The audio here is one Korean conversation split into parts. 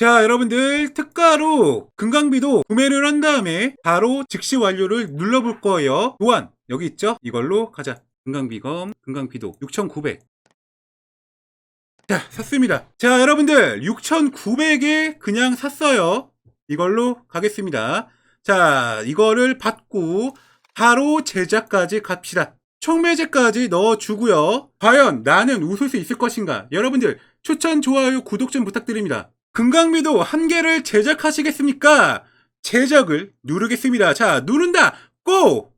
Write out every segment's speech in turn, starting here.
자, 여러분들 특가로 금강비도 구매를 한 다음에 바로 즉시 완료를 눌러볼 거예요. 또한 여기 있죠? 이걸로 가자. 금강비검, 금강비도 6,900. 자, 샀습니다. 자, 여러분들 6,900에 그냥 샀어요. 이걸로 가겠습니다. 자, 이거를 받고 바로 제작까지 갑시다. 총매제까지 넣어주고요. 과연 나는 웃을 수 있을 것인가? 여러분들 추천, 좋아요, 구독 좀 부탁드립니다. 금강미도 한 개를 제작하시겠습니까? 제작을 누르겠습니다. 자, 누른다! 고!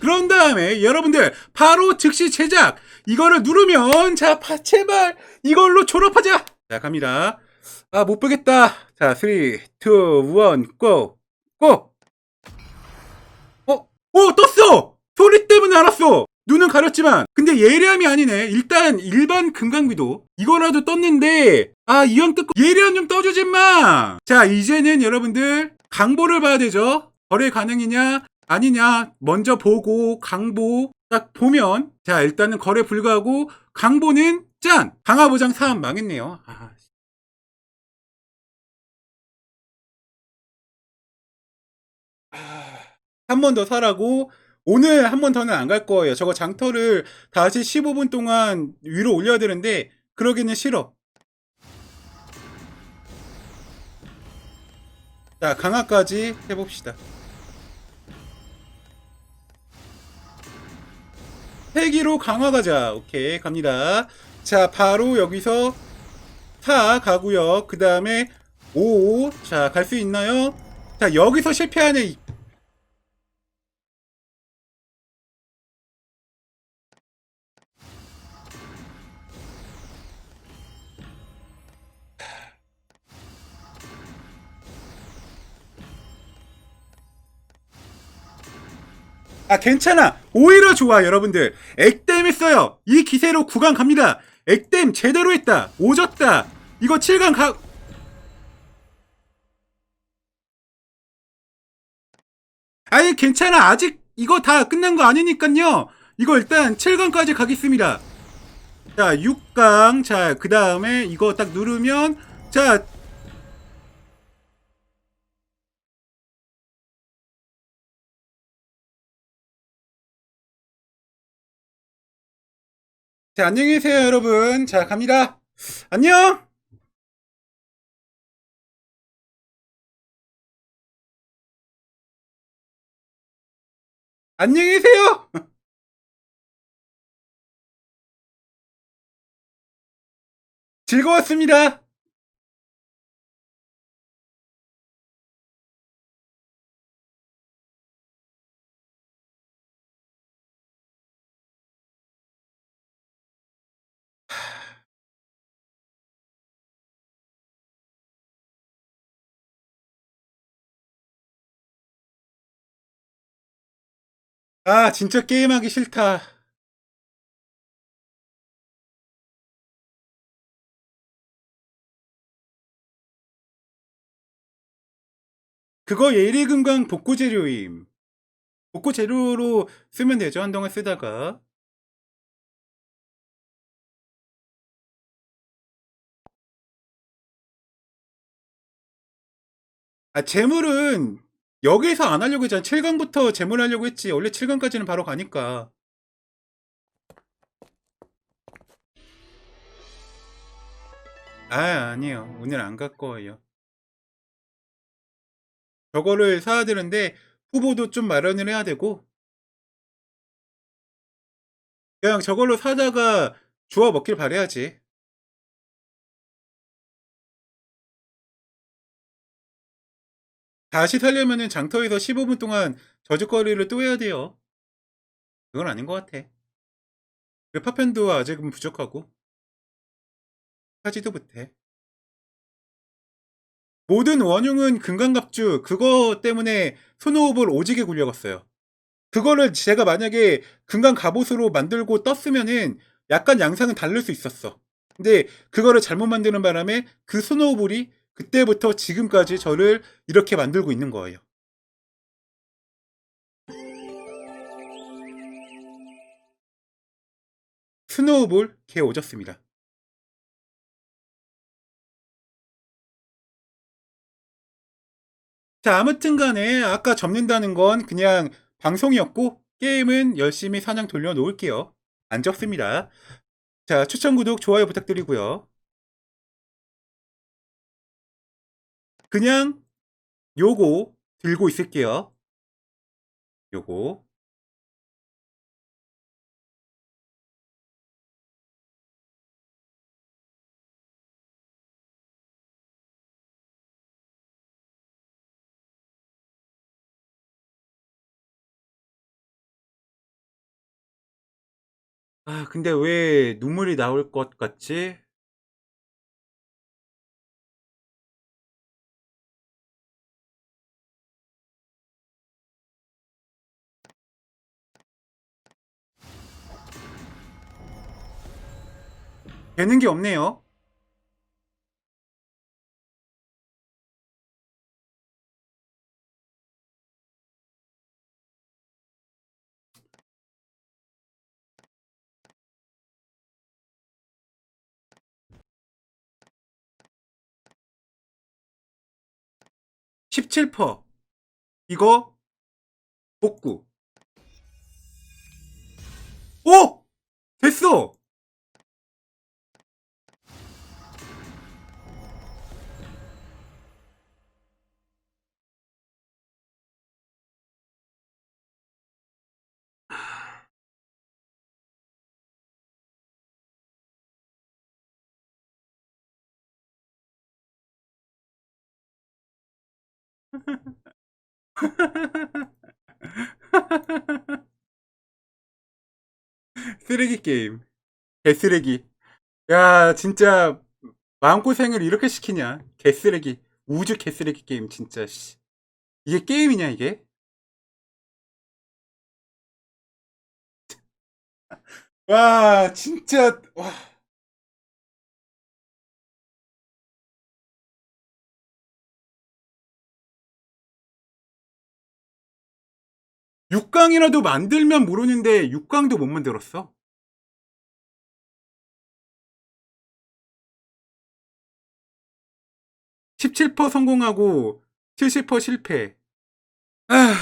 그런 다음에 여러분들 바로 즉시 제작! 이거를 누르면 자, 파, 제발 이걸로 졸업하자! 자, 갑니다. 아, 못 보겠다. 자, 3, 2, 1, 고! 고! 어? 오, 떴어! 소리 때문에 알았어! 눈은 가렸지만. 근데 예리함이 아니네. 일단 일반 금강귀도 이거라도 떴는데 아, 이형 뜯고 예리함 좀 떠주지 마! 자, 이제는 여러분들 강보를 봐야 되죠. 거래 가능이냐 아니냐 먼저 보고 강보 딱 보면 자, 일단은 거래 불가하고 강보는 짠! 강화보장 사업 망했네요. 아, 한 번 더 사라고 오늘 한 번 더는 안 갈 거예요. 저거 장터를 다시 15분 동안 위로 올려야 되는데 그러기는 싫어. 자, 강화까지 해봅시다. 폐기로 강화 가자. 오케이, 갑니다. 자, 바로 여기서 4 가고요. 그 다음에 5. 자, 갈 수 있나요? 자, 여기서 실패하네. 아 괜찮아. 오히려 좋아 여러분들. 액땜 했어요. 이 기세로 9강 갑니다. 액땜 제대로 했다. 오졌다. 이거 7강 가 아니 괜찮아. 아직 이거 다 끝난 거 아니니깐요. 이거 일단 7강까지 가겠습니다. 자 6강. 자 그 다음에 이거 딱 누르면 자 자, 안녕히 계세요, 여러분. 자, 갑니다. 안녕! 안녕히 계세요! 즐거웠습니다. 아, 진짜 게임하기 싫다. 그거 예리금강 복구 재료임. 복구 재료로 쓰면 되죠. 한동안 쓰다가. 아, 재물은 여기서 안 하려고 했잖아. 7강부터 재물 하려고 했지. 원래 7강까지는 바로 가니까. 아, 아니에요. 오늘 안 갈 거예요. 저거를 사야 되는데 후보도 좀 마련을 해야 되고 그냥 저걸로 사다가 주워 먹길 바래야지. 다시 살려면은 장터에서 15분 동안 저주거리를 또 해야 돼요. 그건 아닌 것 같아. 그 파편도 아직은 부족하고 하지도 못해. 모든 원흉은 금강갑주 그거 때문에 스노우볼 오지게 굴려갔어요. 그거를 제가 만약에 금강 갑옷으로 만들고 떴으면은 약간 양상은 다를 수 있었어. 근데 그거를 잘못 만드는 바람에 그 스노우볼이 그때부터 지금까지 저를 이렇게 만들고 있는 거예요. 스노우볼 개 오졌습니다. 자, 아무튼 간에 아까 접는다는 건 그냥 방송이었고 게임은 열심히 사냥 돌려놓을게요. 안 접습니다. 자, 추천, 구독, 좋아요 부탁드리고요. 그냥 요거 들고 있을게요. 요거. 아, 근데 왜 눈물이 나올 것 같지? 되는 게 없네요. 십칠 퍼 이거 복구. 오! 됐어! 쓰레기 게임. 개쓰레기. 야, 진짜 마음고생을 이렇게 시키냐? 개쓰레기. 우주 개쓰레기 게임 진짜 씨. 이게 게임이냐 이게? 와, 진짜 와. 육강이라도 만들면 모르는데 육강도 못 만들었어. 십칠 퍼 성공하고 70% 실패. 아,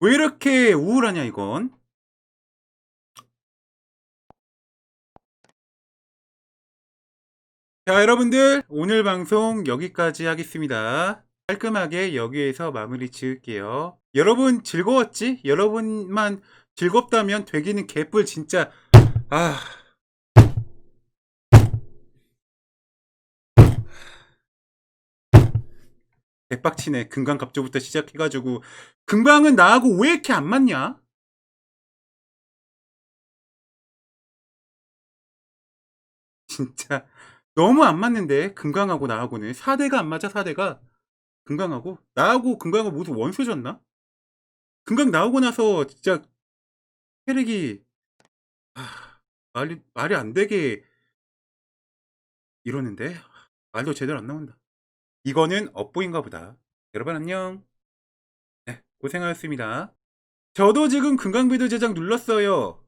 왜 이렇게 우울하냐 이건? 자, 여러분들 오늘 방송 여기까지 하겠습니다. 깔끔하게 여기에서 마무리 지을게요. 여러분 즐거웠지? 여러분만 즐겁다면 되기는 개뿔 진짜. 아. 대빡치네. 금강 갑조부터 시작해가지고. 금강은 나하고 왜 이렇게 안 맞냐? 진짜. 너무 안 맞는데 금강하고 나하고는. 4대가 안 맞아 4대가 금강하고 나하고 금강하고 모두 원소졌나? 금강 나오고 나서 진짜 캐릭이 아, 말이 말이 안 되게 이러는데 말도 제대로 안 나온다. 이거는 업보인가 보다. 여러분 안녕. 네, 고생하셨습니다. 저도 지금 금강비도 제작 눌렀어요.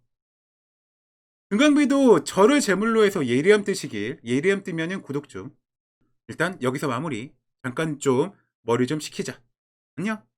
금강비도 저를 제물로 해서 예리함 뜨시길. 예리함 뜨면은 구독 좀. 일단 여기서 마무리. 잠깐 좀 머리 좀 식히자. 안녕.